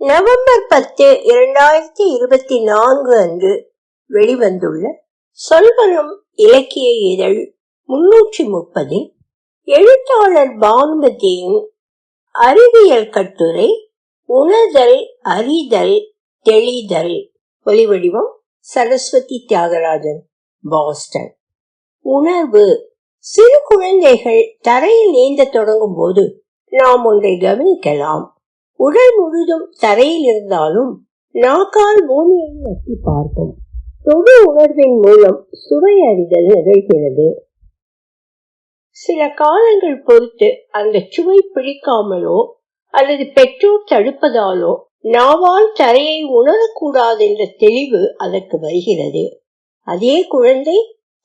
November பத்து இரண்டாயிரத்தி இருபத்தி நான்கு அன்று வெளிவந்துள்ள சொல்வனம் இலக்கிய இதழ் முன்னூற்றி முப்பதில் எழுத்தாளர் பானுமதியின் அறிவியல் கட்டுரை உணர்தல் அறிதல் தெளிதல். ஒலிவடிவம் சரஸ்வதி தியாகராஜன் பாஸ்டன். உணர்வு. சிறு குழந்தைகள் தரையில் நீந்த தொடங்கும் போது நாம் ஒன்றை கவனிக்கலாம். உடல் முழுதும் தரையில் இருந்தாலும் நாக்கால் பூமியை நோக்கி பார்க்கும். தொடு உணர்வின் மூலம் சுவை அறிதல் நிகழ்கிறது. சில காலங்கள் பொறுத்து அந்த சுவை பிடிக்காமலோ அல்லது பெற்றோர் தடுப்பதாலோ நாவால் தரையை உணரக்கூடாது என்ற தெளிவு அதற்கு வருகிறது. அதே குழந்தை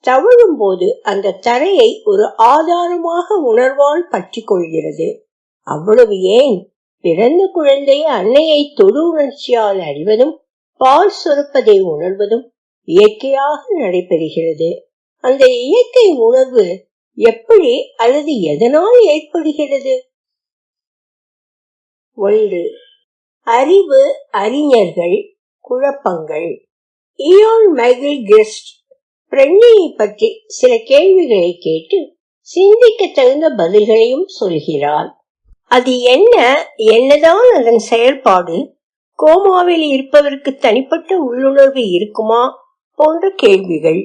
தவழும் போது அந்த தரையை ஒரு ஆதாரமாக உணர்வால் பற்றி கொள்கிறது. அவ்வளவு ஏன்? பிறந்த குழந்தை அன்னையை தொடு உணர்ச்சியால் அறிவதும் பால் சுரப்பதை உணர்வதும் இயற்கையாக நடைபெறுகிறது. அந்த இயற்கை உணர்வு எப்படி அல்லது எதனால் ஏற்படுகிறது? ஒன்று அறிவு அறிஞர்கள் குழப்பங்கள். இயோன் மைகிள் கிறிஸ்ட் பிரண்ணியை பற்றி சில கேள்விகளை கேட்டு சிந்திக்க தகுந்த பதில்களையும் சொல்கிறார். அது என்ன? என்னதான் அதன் செயல்பாடு? கோமாவில் இருப்பவருக்கு தனிப்பட்ட உள்ளுணர்வு இருக்குமா? போன்ற கேள்விகள்.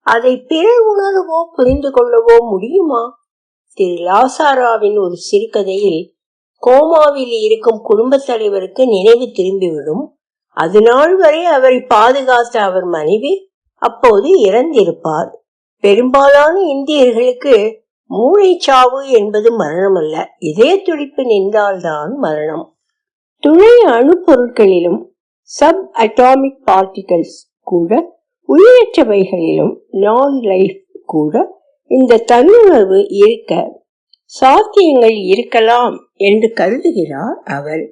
அதை பிறர் உணரவோ புரிந்து கொள்ளவோ முடியுமா? திரு. லாசாராவின் ஒரு சிறுகதையில் கோமாவில் இருக்கும் குடும்பத் தலைவருக்கு நினைவு திரும்பிவிடும். அது நாள் வரை அவரை பாதுகாத்த அவர் மனைவி அப்போது இறந்திருப்பார். பெரும்பாலான இந்தியர்களுக்கு மூளைச்சாவு என்பது மரணம் அல்ல இதய துடிப்பு நின்றால்தான் மரணம். துணை அணுப்பொருட்களிலும் சப் அட்டாமிக் பார்ட்டிகல்ஸ் கூட உயிரற்றவைகளிலும் நான் லைஃப் கூட இந்த தன்னுணர்வு இருக்க சாத்தியங்கள் இருக்கலாம் என்று கருதுகிறார் அவர்.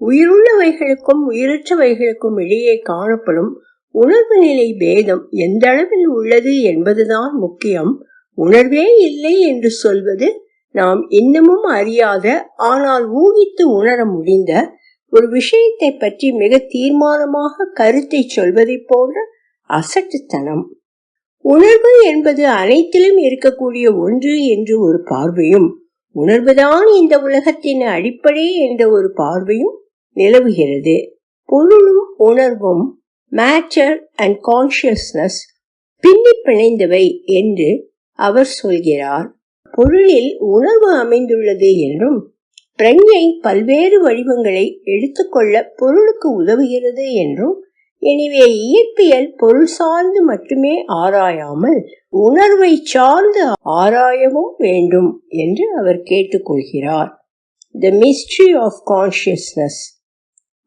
உயிருள்ளவைகளுக்கும் உயிரற்றவைகளுக்கும் இடையே காணப்படும் உணர்வு நிலை பேதம் எந்த அளவில் உள்ளது என்பதுதான் முக்கியம். உணர்வே இல்லை என்று சொல்வது நாம் இன்னமும் அறியாத ஆனால் ஊகித்து உணர முடிந்த ஒரு விஷயத்தை பற்றி மிக தீர்மானமாக கருத்தை சொல்வதை போன்ற அசட்டுத்தனம். உணர்வு என்பது அனைத்திலும் இருக்கக்கூடிய ஒன்று என்று ஒரு பார்வையும் உணர்வுதான் இந்த உலகத்தின் அடிப்படை என்ற ஒரு பார்வையும் நிலவுகிறது. பொருளும் உணர்வும் மேட்டர் அண்ட் கான்சியஸ்னஸ் பின்னி பிணைந்தவை என்று அவர் சொல்கிறார் பொருளில் உணர்வு அமைந்துள்ளது என்றும் பிரஞ்சை பல்வேறு வடிவங்களை எடுத்துக்கொள்ள பொருளுக்கு உதவுகிறது என்றும் எனவே இயற்பியல் பொருள் சார்ந்து மட்டுமே ஆராயாமல் உணர்வை சார்ந்து ஆராயவும் வேண்டும் என்று அவர் கேட்டுக்கொள்கிறார். த மிஸ்ட்ரி ஆஃப் கான்சியஸ்னஸ்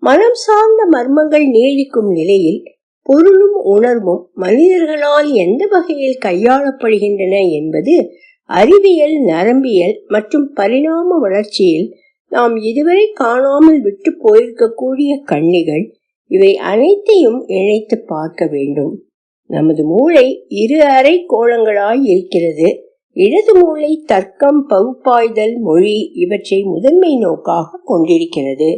மனம் சார்ந்த மர்மங்கள் நீடிக்கும் நிலையில் பொருளும் உணர்வும் மனிதர்களால் எந்த வகையில் கையாளப்படுகின்றன என்பது அறிவியல் நரம்பியல் மற்றும் பரிணாம வளர்ச்சியில் நாம் இதுவரை காணாமல் விட்டு போயிருக்கக்கூடிய கண்ணிகள் இவை அனைத்தையும் இணைத்து பார்க்க வேண்டும். நமது மூளை இரு அறை கோலங்களாய் இருக்கிறது. இடது மூளை தர்க்கம் பகுப்பாய்தல் மொழி இவற்றை முதன்மை நோக்காக கொண்டிருக்கிறது.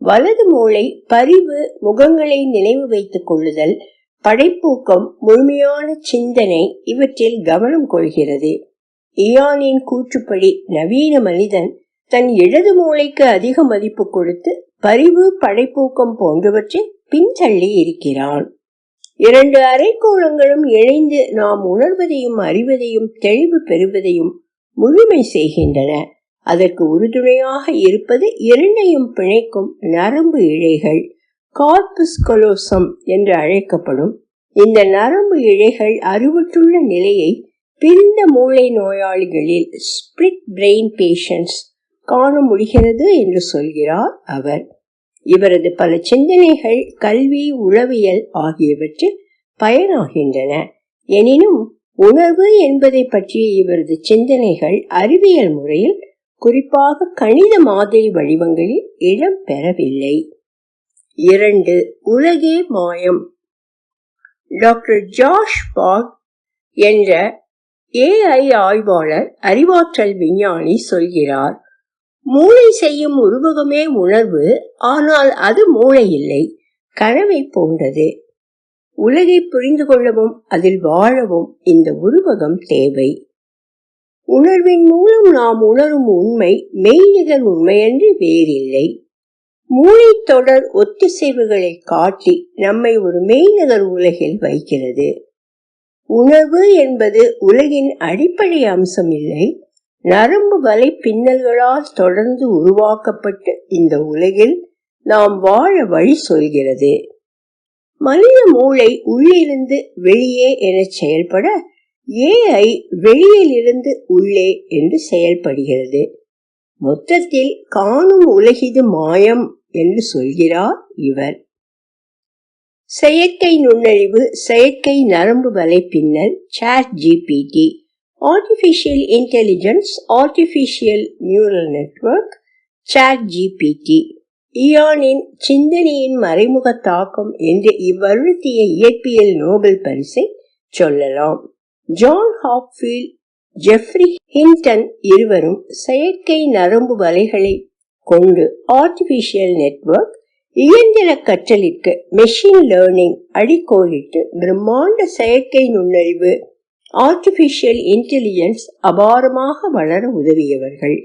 வலது மூளை பரிவு முகங்களை நினைவு வைத்துக் கொள்ளுதல் படைப்பூக்கம் முழுமையான சிந்தனை இவற்றில் கவனம் கொள்கிறது. இயானின் கூற்றுப்படி நவீன மனிதன் தன் இடது மூளைக்கு அதிக மதிப்பு கொடுத்து பரிவு படைப்பூக்கம் போன்றவற்றில் பின்தள்ளி இருக்கிறான். இரண்டு அரைக்கோளங்களும் இணைந்து நாம் உணர்வதையும் அறிவதையும் தெளிவு பெறுவதையும் முழுமை செய்கின்றன. அதற்கு உறுதுணையாக இருப்பது இரண்டையும் பிணைக்கும் நரம்பு இழைகள். கார்பஸ் கொலோசம் என்று அழைக்கப்படும் இந்த நரம்பு இழைகள் அறிவுற்றுள்ள நிலையை பிரிந்த மூளை நோயாளிகளில் ஸ்பிரிட் பிரெயின் பேஷன்ஸ் காண முடிகிறது என்று சொல்கிறார் அவர். இவரது பல சிந்தனைகள் கல்வி உளவியல் ஆகியவற்றில் பயனாகின்றன. எனினும் உணர்வு என்பதை பற்றிய இவரது சிந்தனைகள் அறிவியல் முறையில் குறிப்பாக கணித மாதிரி வடிவங்களில் இடம் பெறவில்லை. இரண்டு உலகே மாயம். டாக்டர் ஜாஷ் பாக் என்ற ஏஐ ஆய்வாளர் அறிவாற்றல் விஞ்ஞானி சொல்கிறார் மூளை செய்யும் உருவகமே உணர்வு ஆனால் அது மூளை இல்லை கனவை போன்றது. உலகை புரிந்து கொள்ளவும் அதில் வாழவும் இந்த உருவகம் தேவை. உணர்வின் மூலம் நாம் உணரும் உண்மை மெய்நிகர் உண்மையன்றி வேறில்லை. மூளை தொடர் ஒத்திசைவுகளை காட்டி நம்மை ஒரு மெய்நிகர் உலகில் வைக்கிறது. உணர்வு என்பது உலகின் அடிப்படை அம்சம் இல்லை. நரம்பு வலை பின்னல்களால் தொடர்ந்து உருவாக்கப்பட்ட இந்த உலகில் நாம் வாழ வழி சொல்கிறது. மனித மூளை உள்ளிருந்து வெளியே என செயல்பட ஏஐ வெளியிலிருந்து உள்ளே என்று செயல்படுகிறது. மொத்தத்தில் காணும் உலகிது மாயம் என்று சொல்கிறார் இவர். செயற்கை நுண்ணறிவு செயற்கை நரம்பு வலை பின்னல் ChatGPT artificial intelligence artificial neural network ChatGPT இயானின் சிந்தனையின் மறைமுக தாக்கம் என்று இவ்வருத்திய இயற்பியல் நோபல் பரிசை சொல்லலாம். ஜான் ஹாப்ஃபீல்ட் ஜெஃப்ரி ஹிண்டன் இருவரும் செயற்கை நரம்பு வலைகளை கொண்டு ஆர்டிபிஷியல் நெட்வொர்க் இயந்திர கற்றலிற்கு மெஷின் லேர்னிங் அடிக்கோலிட்டு பிரம்மாண்ட செயற்கை நுண்ணறிவு ஆர்டிபிஷியல் இன்டெலிஜென்ஸ் அபாரமாக வளர உதவியவர்கள்.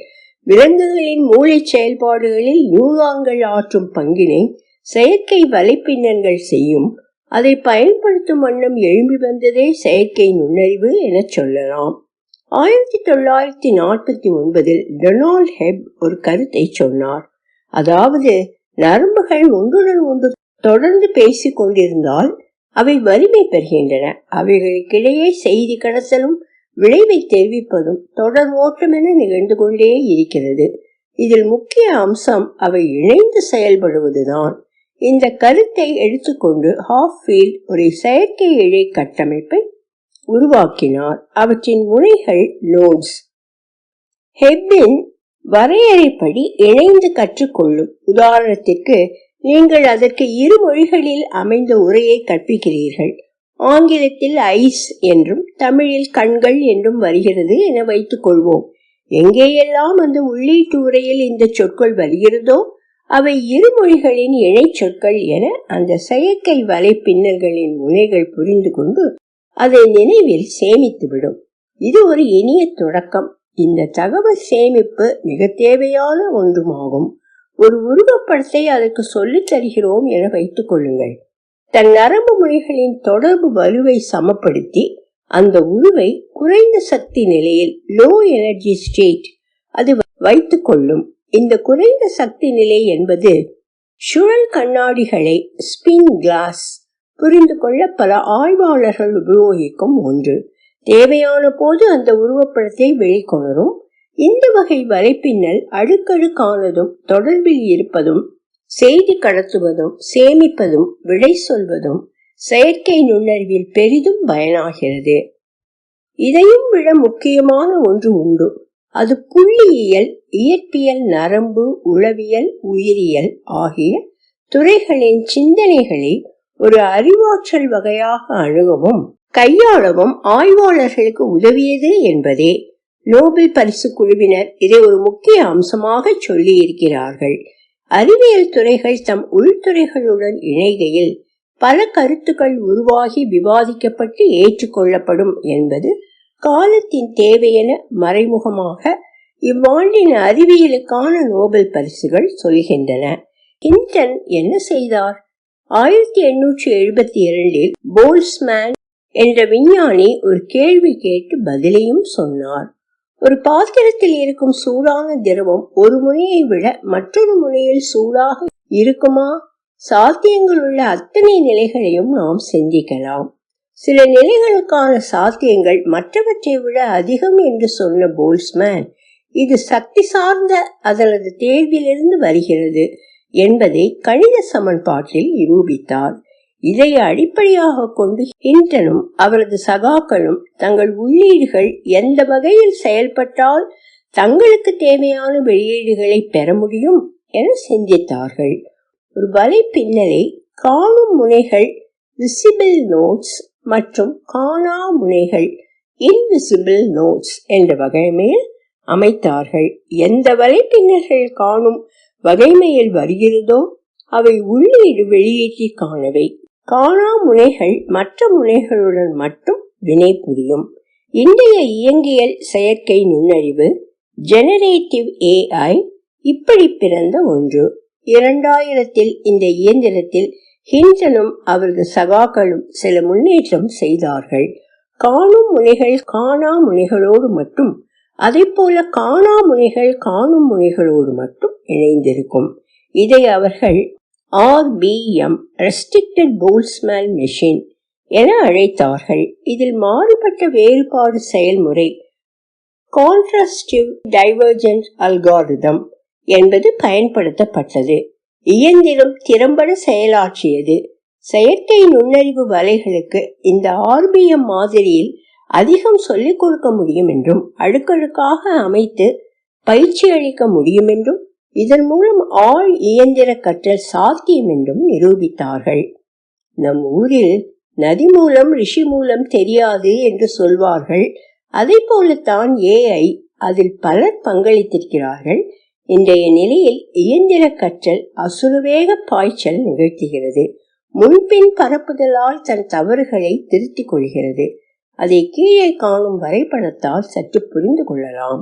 விலங்குகளின் மூளை செயல்பாடுகளில் நியூரான்கள் ஆற்றும் பங்கினை செயற்கை வலைப்பின்னல்கள் செய்யும் அதை பயன்படுத்தும் வண்ணம் எழும்பி வந்ததே செயற்கை நுண்ணறிவு என சொல்லலாம். ஆயிரத்தி தொள்ளாயிரத்தி நாற்பத்தி ஒன்பதில் டொனால்ட் ஹெப் ஒரு கருத்தை சொன்னார். அதாவது நரம்புகள் ஒன்றுடன் ஒன்று தொடர்ந்து பேசிக் கொண்டிருந்தால் அவை வலிமை பெறுகின்றன. அவைகளுக்கிடையே செய்தி கடத்தலும் விளைவை தெரிவிப்பதும் தொடர் ஓட்டம் என நிகழ்ந்து கொண்டே இருக்கிறது. இதில் முக்கிய அம்சம் அவை இணைந்து செயல்படுவதுதான். இந்த கருத்தை எடுத்துக்கொண்டு ஹாஃபீல்ட் ஒரு செயற்கை இழை கட்டமைப்பை உருவாக்கினார். அவற்றின் முனைகள் நோட்ஸ் ஹெப்பின் வரையறைப்படி இணைந்து கற்றுக்கொள்ளும். உதாரணத்திற்கு நீங்கள் அதற்கு இரு மொழிகளில் அமைந்த உரையை கற்பிக்கிறீர்கள். ஆங்கிலத்தில் ஐஸ் என்றும் தமிழில் கண்கள் என்றும் வருகிறது என வைத்துக் கொள்வோம் எங்கேயெல்லாம் அந்த உள்ளீட்டு உரையில் இந்த சொற்கள் வருகிறதோ அவை இருமொழிகளின் இணை சொற்கள் என அந்த செயற்கை வலை பின்னல்களின் முனைகள் புரிந்து கொண்டு அதை நினைவில் சேமித்துவிடும். இது ஒரு இனிய தொடக்கம். இந்த தகவல் சேமிப்பு மிக தேவையான ஒன்றுமாகும். ஒரு உருவப்படத்தை அதற்கு சொல்லித் தருகிறோம் என வைத்துக் கொள்ளுங்கள். தன் நரம்பு மொழிகளின் தொடர்பு வலுவை சமப்படுத்தி அந்த உருவை குறைந்த சக்தி நிலையில் லோ எனர்ஜி ஸ்டேட் அது வைத்துக் கொள்ளும். இந்த குறைந்த சக்தி நிலை என்பது சுழல் கண்ணாடிகளை ஸ்பின் கிளாஸ் புரிந்து கொள்ள பல ஆய்வாளர்கள் உபயோகிக்கும் ஒன்று. தேவையான போது அந்த உருவப்படத்தை வெளிக்கொணரும். இந்த வகை வலைப்பின்னல் அடுக்கடுக்கானதும் தொடர்பில் இருப்பதும் செய்தி கடத்துவதும் சேமிப்பதும் விடை சொல்வதும் செயற்கை நுண்ணறிவில் பெரிதும் பயனாகிறது. இதையும் விட முக்கியமான ஒன்று உண்டு. அது புள்ளியியல் இயற்பியல் நரம்பு உளவியல் உயிரியல் ஆகிய துறைகளின் சிந்தனைகளை ஒரு அறிவாற்றல் வகையாக அணுகவும் கையாளவும் ஆய்வாளர்களுக்கு உதவியது என்பதே நோபல் பரிசு குழுவினர் இதை ஒரு முக்கிய அம்சமாக சொல்லி இருக்கிறார்கள் அறிவியல் துறைகள் தம் உள்துறைகளுடன் இணைகையில் பல கருத்துக்கள் உருவாகி விவாதிக்கப்பட்டு ஏற்றுக்கொள்ளப்படும் என்பது காலத்தின் தேவையென மறைமுகமாக இவ்வாண்டின் அறிவியலுக்கான நோபல் பரிசுகள் சொல்கின்றன. ஹிண்டன் என்ன செய்தார்? ஆயிரத்தி எண்ணூற்றி எழுபத்தி இரண்டில் போல்ஸ்மேன் என்ற விஞ்ஞானி ஒரு கேள்வி கேட்டு பதிலையும் சொன்னார். ஒரு பாத்திரத்தில் இருக்கும் சூடான திரவம் ஒரு முனையை விட மற்றொரு முனையில் சூடாக இருக்குமா? சாத்தியங்கள் உள்ள அத்தனை நிலைகளையும் நாம் சிந்திக்கலாம். சில நிலைகளுக்கான சாத்தியங்கள் மற்றவற்றை விட அதிகம் என்று சொன்ன போல்ஸ்மேன் இது சக்தி சார்ந்த அதனது தேர்விலிருந்து வருகிறது என்பதை கணித சமன்பாட்டில் நிரூபித்தார். இதை அடிப்படையாக கொண்டு ஹிண்டனும் அவரது சகாக்களும் தங்கள் உள்ளீடுகள் எந்த வகையில் செயல்பட்டால் தங்களுக்கு தேவையான வெளியீடுகளை பெற முடியும் என சிந்தித்தார்கள். ஒரு வலை பின்னலை காணும் முனைகள் விசிபிள் நோட்ஸ் மற்றும் காணா முனைகள் இன்விசிபிள் நோட்ஸ் என்ற வகைமையில் அமைத்தார்கள். எந்த வலைப்பின்னர்கள் காணும் வகைமையில் வருகிறதோ அவை உள்ளீடு வெளியீட்டிற்கானவை காணா முனைகள் மற்ற முனைகளுடன் மட்டும் வினை புரியும். இன்றைய இயங்கியல் செயற்கை நுண்ணறிவு ஜெனரேட்டிவ் ஏஐ இப்படி பிறந்த ஒன்று. இரண்டாயிரத்தில் இந்த இயந்திரத்தில் ஹிண்டனும் அவரது சகாக்களும் சில முன்னேற்றம் செய்தார்கள். காணும் முனைகள் காணா முனைகளோடு மட்டும் அதை போல காணா முனைகள் காணும் முனைகளோடு மட்டும் இணைந்திருக்கும். இதை அவர்கள் ஆர்பிஎம் ரெஸ்ட்ரிக்டட் போல்ஸ்மேன் மெஷின் என அழைத்தார்கள். இதில் மாறுபட்ட வேறுபாடு செயல்முறை கான்ட்ராஸ்டிவ் டைவர்ஜென்ட் அல்காரிதம் என்பது பயன்படுத்தப்பட்டது. இயந்திரம் திறம்பட செயலாற்றியது. செயற்கை நுண்ணறிவு வலைகளுக்கு இந்த ஆர்பிஎம் மாதிரியில் அதிகம் சொல்லிக் கொடுக்க முடியும் என்றும் அடுக்கடுக்காக அமைத்து பயிற்சி அளிக்க முடியும் என்றும் இதன் மூலம் ஆள் இயந்திர கற்றல் சாத்தியம் என்றும் நிரூபித்தார்கள். நம் ஊரில் நதி மூலம் ரிஷி மூலம் தெரியாது என்று சொல்வார்கள். அதை போலத்தான் ஏஐ அதில் பலர் பங்களித்திருக்கிறார்கள். இன்றைய நிலையில் இயந்திர கற்றல் அசுரவேக பாய்ச்சல் நிகழ்த்துகிறது. முன்பின் பரப்புதலால் தன் தவறுகளை திருத்திக் கொள்கிறது. அதை கீழே காணும் வரைபடத்தால் சற்று புரிந்து கொள்ளலாம்.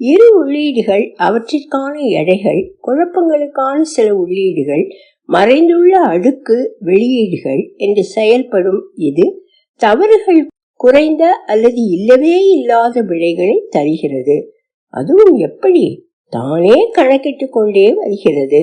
இரு உள்ளீடுகள் அவற்றிற்கான எடைகள் குழப்பங்களுக்கான சில உள்ளீடுகள் மறைந்துள்ள அடுக்கு வெளியீடுகள் என்று செயல்படும் இது தவறுகள் குறைந்த அல்லது இல்லவே இல்லாத விடைகளை தருகிறது. அதுவும் எப்படி? தானே கணக்கிட்டுக் கொண்டே வருகிறது.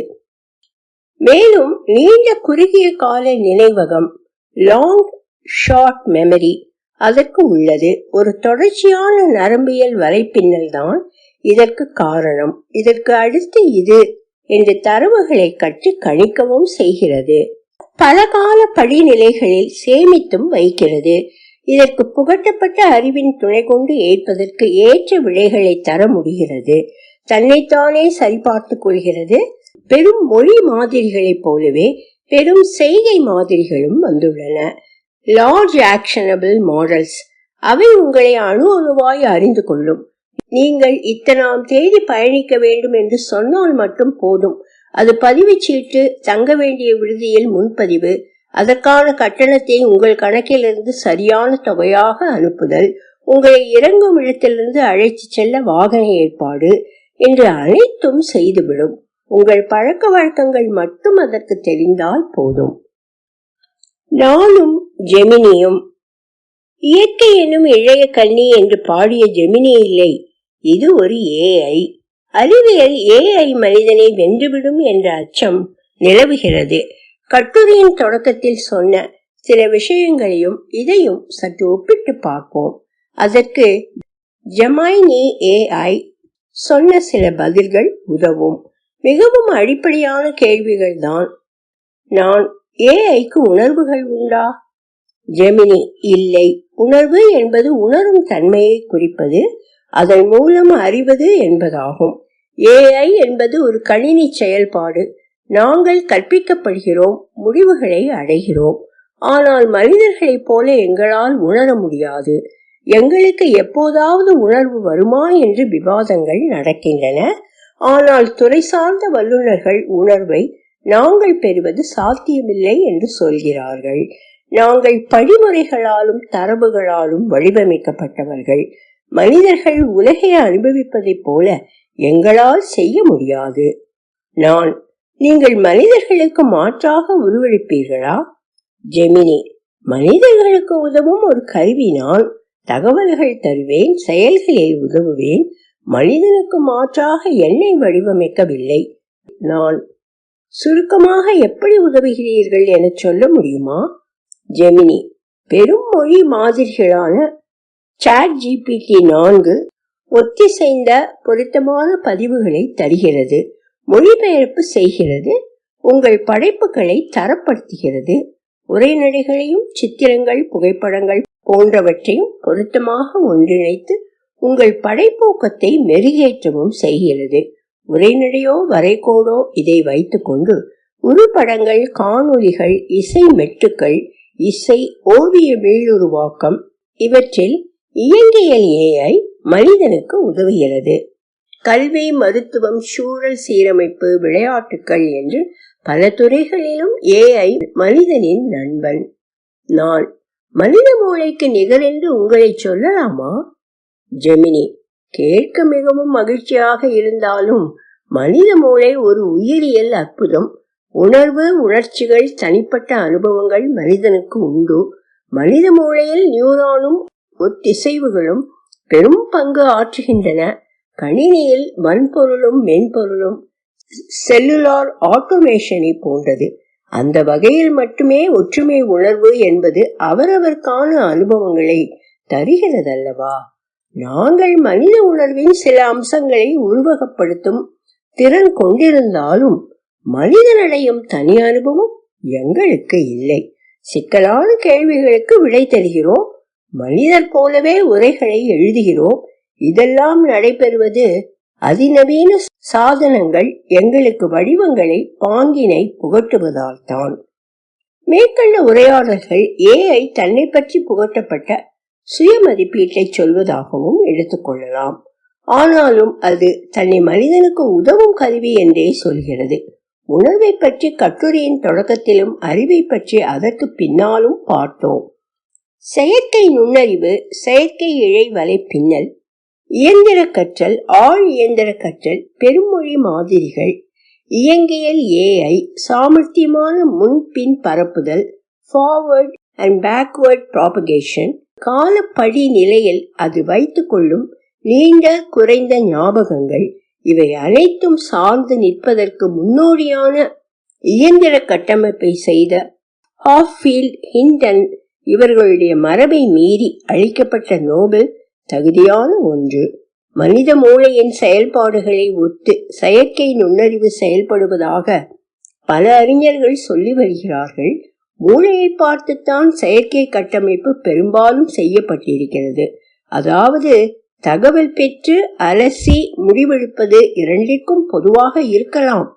மேலும் நீண்ட குறுகிய கால நினைவகம் லாங் ஷார்ட் மெமரி அதற்கு உள்ளது. ஒரு தொடர்ச்சியான நரம்பியல் வலைப்பின்னல் தான் இதற்கு காரணம். இதற்கு அடுத்து இது என்று தரவுகளை கற்று கணிக்கவும் செய்கிறது. பல கால படிநிலைகளில் சேமித்தும் வைக்கிறது. இதற்கு புகட்டப்பட்ட அறிவின் துணை கொண்டு ஏற்பதற்கு ஏற்ற விடைகளை தர முடிகிறது. தன்னைத்தானே சரிபார்த்துக் கொள்கிறது. பெரும் மொழி மாதிரிகளைப் போலவே பெரும் செய்கை மாதிரிகளும் வந்துள்ளன. லார்ஜ் ஆக்ஷனபிள் மாடல்ஸ் அவை உங்களை அணு அணுவாய் அறிந்து கொள்ளும். நீங்கள் இத்தனாம் தேதி பயணிக்க வேண்டும் என்று சொன்னால் மட்டும் போதும். அது பதிவு சீட்டு தங்க வேண்டிய விடுதியில் முன்பதிவு. அதற்கான கட்டணத்தை உங்கள் கணக்கிலிருந்து சரியான தொகையாக அனுப்புதல். உங்களை இறங்கும் இடத்திலிருந்து அழைத்து செல்ல வாகன ஏற்பாடு. என்று அனைத்தும் செய்துவிடும். உங்கள் பழக்க வழக்கங்கள் மட்டும் அதற்கு தெரிந்தால் போதும். நானும் ஜெமினியும் இயற்கை எனும் இழைய கண்ணி என்று பாடிய ஜெமினி இல்லை. இது ஒரு ஏஐ அறிவியல் ஏஐ மனிதனை வென்றுவிடும் என்ற அச்சம் நிலவுகிறது. கட்டுரையின் தொடக்கத்தில் சொன்ன சில விஷயங்களையும் இதையும் சற்று ஒப்பிட்டு பார்ப்போம். அதற்கு ஜமாய்னி ஏஐ சொன்ன சில பதில்கள் உதவும். மிகவும் அடிப்படையான கேள்விகள் தான் நான் ஏஐக்கு உணர்வுகள் உண்டா? ஜெமினி இல்லை. உணர்வு என்பது உணரும் தன்மையை குறிப்பது அதன் மூலம் அறிவது என்பதாகும். ஏஐ என்பது ஒரு கணினி செயல்பாடு. நாங்கள் கற்பிக்கப்படுகிறோம் முடிவுகளை அடைகிறோம். ஆனால் மனிதர்களைப் போல எங்களால் உணர முடியாது. எங்களுக்கு எப்போதாவது உணர்வு வருமா என்று விவாதங்கள் நடக்கின்றன. ஆனால் துறை சார்ந்த வல்லுநர்கள் உணர்வை நாங்கள் பெறுவது சாத்தியமில்லை என்று சொல்கிறார்கள். நாங்கள் படிமுறைகளாலும் தரவுகளாலும் வடிவமைக்கப்பட்டவர்கள். மனிதர்கள் உலகை அனுபவிப்பதைப் போல எங்களால் செய்ய முடியாது. நான் நீங்கள் மனிதர்களுக்கு மாற்றாக உருவெடுப்பீர்களா? ஜெமினி மனிதர்களுக்கு உதவும் ஒரு கருவி நான் தகவல்கள் தருவேன் செயல்களை உதவுவேன் மனிதனுக்கு மாற்றாக என்னை வடிவமைக்கவில்லை. நான் சுருக்கமாக எப்படி உதவுகிறீர்கள் என சொல்ல முடியுமா? ஜெமினி பெரும் மொழி மாதிரிகளான சாட் ஜிபிடி நான்கு ஒத்திசைந்த பொருத்தமான பதிவுகளை தருகிறது மொழிபெயர்ப்பு செய்கிறது உங்கள் படைப்புகளை தரப்படுத்துகிறது உரைநடைகளையும் சித்திரங்கள் புகைப்படங்கள் போன்றவற்றையும் பொருத்தமாக ஒன்றிணைத்து உங்கள் படைப்போக்கத்தை மெருகேற்றவும் செய்கிறது. உரைநடையோ வரைகோடோ இதை வைத்துக்கொண்டு உருப்படங்கள் காணொலிகள் இசை மெட்டுக்கள் இசை ஓவிய மீளுருவாக்கம் இவற்றில் இயங்கியல் ஏஐ மனிதனுக்கு உதவுகிறது. கல்வி மருத்துவம் சூழல் சீரமைப்பு விளையாட்டுகள் என்று பல துறைகளிலும் ஏஐ மனிதனின் நண்பன். நான் மனித மூளைக்கு நிகரென்று உங்களை சொல்லலாமா? ஜெமினி கேட்க மிகவும் மகிழ்ச்சியாக இருந்தாலும் மனித மூளை ஒரு உயிரியல் அற்புதம். உணர்வு உணர்ச்சிகள் தனிப்பட்ட அனுபவங்கள் மனிதனுக்கு உண்டு. மனித மூளையில் நியூரானும் ஒத்திசைவுகளும் பெரும் பங்கு ஆற்றுகின்றன. கணினியில் வன்பொருளும் மென்பொருளும் செல்லுலார் ஆட்டோமேஷனை போன்றது. அந்த வகையில் மட்டுமே ஒற்றுமை உணர்வு என்பது அவரவர்க்கான அனுபவங்களை தருகிறதல்லவா? நாங்கள் மனித உணர்வின் சில அம்சங்களை உருவகப்படுத்தும் திறன் கொண்டிருந்தாலும் மனிதனடையும் தனி அனுபவம் எங்களுக்கு இல்லை. சிக்கலான கேள்விகளுக்கு விடை தருகிறோம். மனிதர் போலவே உரைகளை எழுதுகிறோம். இதெல்லாம் நடைபெறுவது அதிநவீன சாதனங்கள் எங்களுக்கு வடிவங்களை பாங்கினை புகட்டுவதால் தான் மேற்கண்ட உரையாடல்கள் ஏஐ தன்னை பற்றி புகட்டப்பட்ட சுய மதிப்பீட்டை சொல்வதாகவும் எடுத்துக்கொள்ளலாம் ஆனாலும் அது தன்னை மனிதனுக்கு உதவும் கருவி என்றே சொல்கிறது. உணர்வை பற்றி கட்டுரையின் தொடக்கத்திலும் அறிவை பற்றி அதற்கு பின்னாலும் பார்த்தோம். செயற்கை நுண்ணறிவு செயற்கை இழை வலை பின்னல் இயந்திர கற்றல் ஆழ் இயந்திர கற்றல் பெருமொழி மாதிரிகள் இயங்கியல் ஏஐ சாமர்த்தியமான முன்பின் பரப்புதல் ஃபார்வர்ட் அண்ட் பேக்வர்ட் ப்ராபகேஷன் காலப்படி நிலையில் அது வைத்துக்கொள்ளும் நீண்ட குறைந்த ஞாபகங்கள். இவை அனைத்தும் சார்ந்து நிற்பதற்கு முன்னோடியான இயந்திர கட்டமைப்பை செய்த ஹாஃபீல்ட் ஹிண்டன் இவர்களுடைய மரபை மீறி அளிக்கப்பட்ட நோபல் தகுதியான ஒன்று. மனித மூளையின் செயல்பாடுகளை ஒத்து செயற்கை நுண்ணறிவு செயல்படுவதாக பல அறிஞர்கள் சொல்லி வருகிறார்கள். மூளையை பார்த்துத்தான் செயற்கை கட்டமைப்பு பெரும்பாலும் செய்யப்பட்டிருக்கிறது. அதாவது தகவல் பெற்று அலசி முடிவெடுப்பது இரண்டிற்கும் பொதுவாக இருக்கலாம்.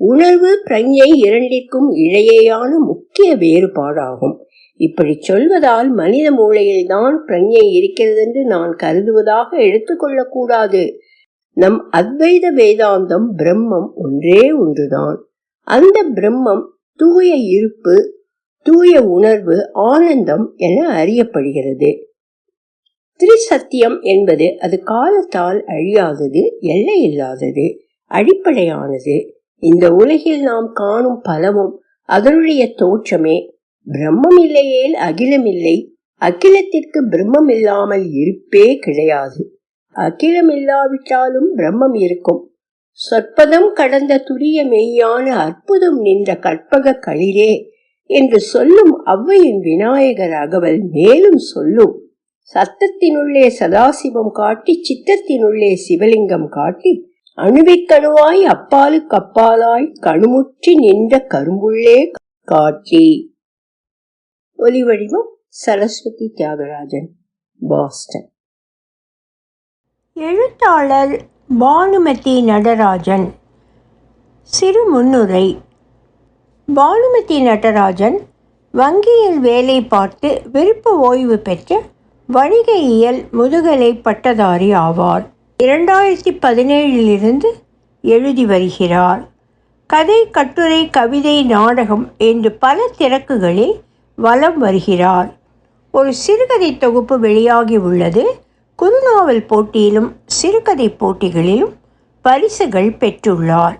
உணர்வு பிரஞ்ஞை இரண்டிற்கும் இழையேயான முக்கிய வேறுபாடாகும். இப்படி சொல்வதால் மனித மூளையில் தான் பிரஞ்ஞை இருக்கிறது என்று நான் கருதுவதாக எடுத்துக்கொள்ளக்கூடாது நம் அத்வைத வேதாந்தம் பிரம்மம் ஒன்றே ஒன்றுதான். அந்த பிரம்மம் தூய இருப்பு தூய உணர்வு ஆனந்தம் என அறியப்படுகிறது. திரிசத்தியம் என்பது அது காலத்தால் அழியாதது எல்லை இல்லாதது அடிப்படையானது. இந்த உலகில் நாம் காணும் பலவும் அதனுடைய தோற்றமே பிரம்மம் இல்லையேல் அகிலம் இல்லை அகிலத்திற்கு பிரம்மம் இல்லாமல் இருப்பே கிடையாது. அகிலம் இல்லாவிட்டாலும் பிரம்மம் இருக்கும். சொற்பதம் கடந்த துரிய மெய்யான அற்புதம் நின்ற கற்பக களிரே என்று சொல்லும் அவ்வையின் விநாயகர் அகவல் மேலும் சொல்லும். சத்தத்தினுள்ளே சதாசிவம் காட்டி சித்தத்தினுள்ளே சிவலிங்கம் காட்டி அணுவிக்கணுவாய் அப்பாலுக்கு அப்பாலாய் கணுமுற்றி நின்ற கரும்புள்ளே காட்டி. ஒலி வடிவம் சரஸ்வதி தியாகராஜன் பாஸ்டன். எழுத்தாளர் பானுமதி நடராஜன். சிறு முன்னுரை. பானுமதி நடராஜன் வங்கியில் வேலை பார்த்து விருப்ப ஓய்வு பெற்ற வணிகையியல் முதுகலை பட்டதாரி ஆவார். இரண்டாயிரத்தி பதினேழிலிருந்து எழுதி வருகிறார். கதை கட்டுரை கவிதை நாடகம் என்று பல திறக்குகளில் வலம் வருகிறார் ஒரு சிறுகதை தொகுப்பு வெளியாகி உள்ளது. குறுநாவல் போட்டியிலும் சிறுகதை போட்டிகளிலும் பரிசுகள் பெற்றுள்ளார்.